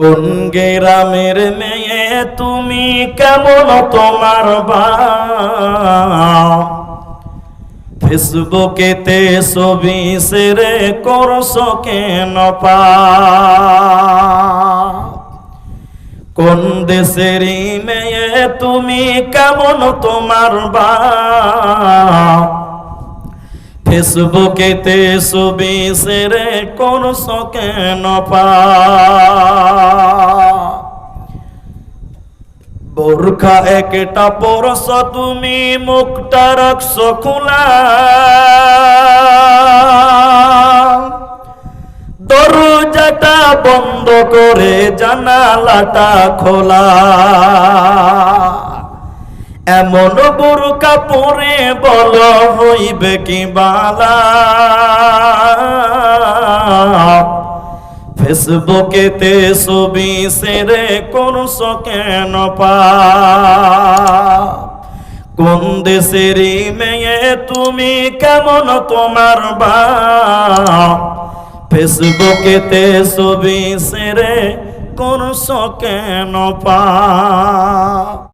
কোন গ্রামের মেয়ে, তুমি কেমন তোমার ফেসবুকেতে ছবি সেরে করছ কেন পা? কোন দেশেরই মেয়ে, তুমি কেমন তোমার বা ফেসবুকেতে ছবি সেরে করছ কেন পা? বোরখা একটা পরশ, তুমি মুখটা রাখছ খোলা। দরজাটা বন্ধ করে জানালাটা খোলা। এমন বোরকা পরে বল হইবে কি বালা? ফেসবুকেতে ছবি সেরে কোন কেন পা কোন দেশেরই মেয়ে তুমি কেমন তোমার বা ফেসবুকেতে ছবি সেরে কোন কেন পা